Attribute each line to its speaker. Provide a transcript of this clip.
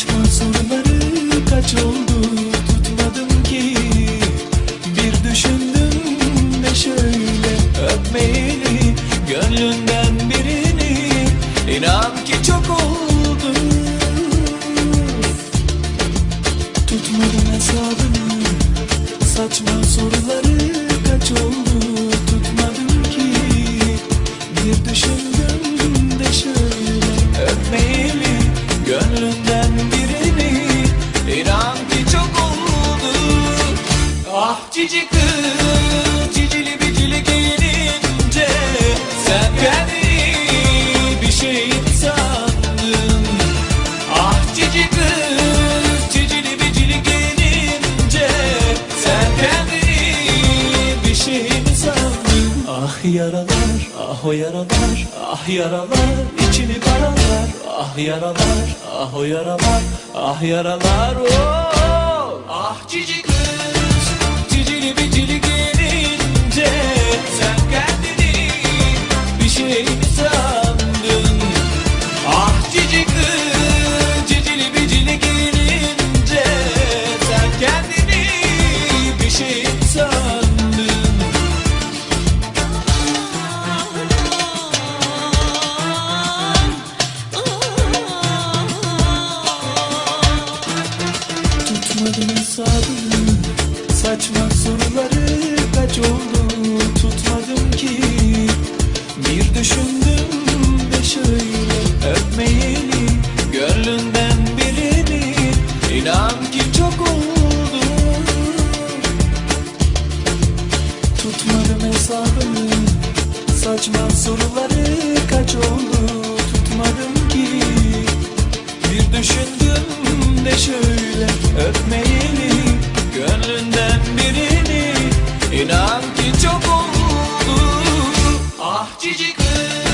Speaker 1: Saçma soruları kaç oldu? Tutmadım ki. Bir düşündüm de şöyle öpmeyeli Gönlünden birini. İnan ki çok oldu Tutmadım hesabını. Saçma soruları kaç oldu? Gönlünden birini inan ki çok oldu. Ah cici kız cicili bicili gelince Sen kendini bir şey sandın. Ah cici kız cicili bicili gelince Sen kendini bir şey sandın. Ah yaralar ah o yaralar ah yaralar içini karalar Ah yaralar ah o yaralar ah yaralar oh! Ah cici kız Tutmadım hesabını Saçma soruları kaç oldu Tutmadım ki. Bir düşündüm de şöyle Öpmeyeli Gönlünden birini İnan ki çok oldu. Tutmadım hesabını Saçma soruları kaç oldu Tutmadım ki öpmeyini Gönlünden birini İnan ki çok oldu Ah cici kız.